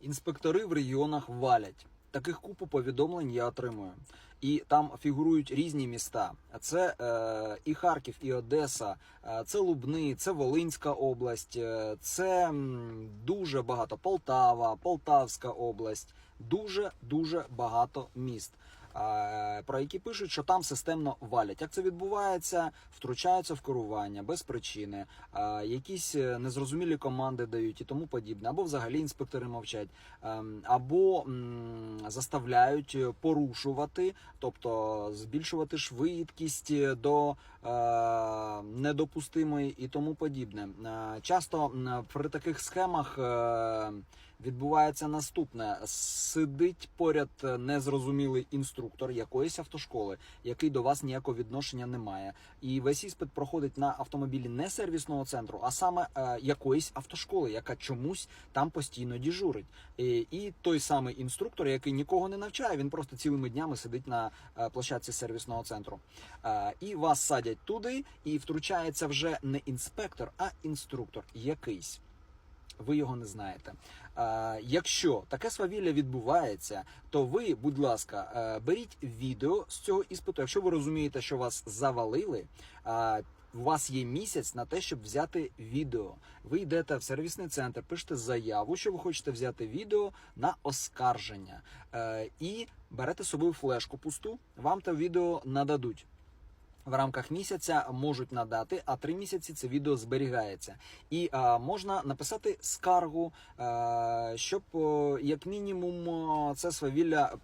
Інспектори в регіонах валять. Таких купу повідомлень я отримую. І там фігурують різні міста. Це е, і Харків, і Одеса, е, це Лубни, це Волинська область, е, це дуже багато Полтава, Полтавська область. Дуже дуже багато міст. Е, Про які пишуть, що там системно валять. Як це відбувається? Втручаються в керування без причини, якісь е, незрозумілі команди дають і тому подібне, або взагалі інспектори мовчать, ем, або заставляють порушувати, тобто збільшувати швидкість до е, недопустимої і тому подібне. Часто при таких схемах. Відбувається наступне: сидить поряд е, незрозумілий інструктор якоїсь автошколи, який до вас ніякого відношення не має. І весь іспит проходить на автомобілі не сервісного центру, а саме е, якоїсь автошколи, яка чомусь там постійно діжурить. І, і той самий інструктор, який нікого не навчає, він просто цілими днями сидить на е, площадці сервісного центру. Е, і вас садять туди, і втручається вже не інспектор, а інструктор якийсь. Ви його не знаєте. Якщо таке свавілля відбувається, то ви, будь ласка, е, беріть відео з цього іспиту. Якщо ви розумієте, що вас завалили, у вас є місяць на те, щоб взяти відео. Ви йдете в сервісний центр, пишете заяву, що ви хочете взяти відео на оскарження, е, і берете з собою флешку пусту. Вам те відео нададуть. В рамках місяця можуть надати, а три місяці це відео зберігається. І а, можна написати скаргу, а, щоб о, як мінімум це свавілля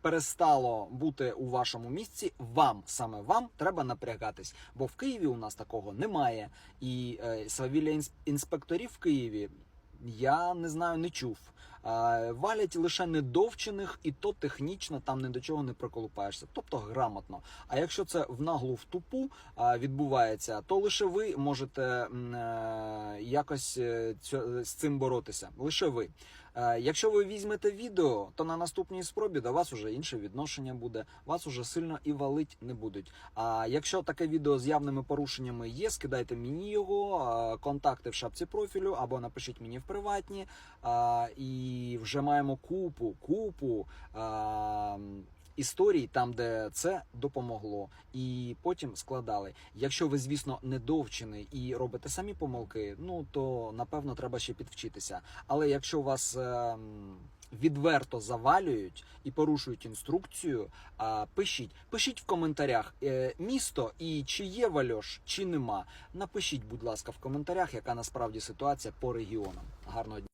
перестало бути у вашому місці. Вам саме вам треба напрягатись, бо в Києві у нас такого немає. І е, свавілля інспекторів в Києві я не знаю, не чув. Валять лише недовчених, і то технічно там ні до чого не приколупаєшся, тобто грамотно. А якщо це в наглу в тупу відбувається, то лише ви можете е, якось е, з цим боротися. Лише ви. Е, Якщо ви візьмете відео, то на наступній спробі до вас уже інше відношення буде. Вас уже сильно і валить не будуть. А якщо таке відео з явними порушеннями є, скидайте мені його, контакти в шапці профілю або напишіть мені в приватні. А, і вже маємо купу, купу. А, Історій там, де це допомогло, і потім складали. Якщо ви, звісно, недовчений і робите самі помилки, ну то напевно треба ще підвчитися. Але якщо вас ем, відверто завалюють і порушують інструкцію, а, пишіть, пишіть в коментарях е, місто і чи є вальош, чи нема. Напишіть, будь ласка, в коментарях, яка насправді ситуація по регіонам. Гарного дня.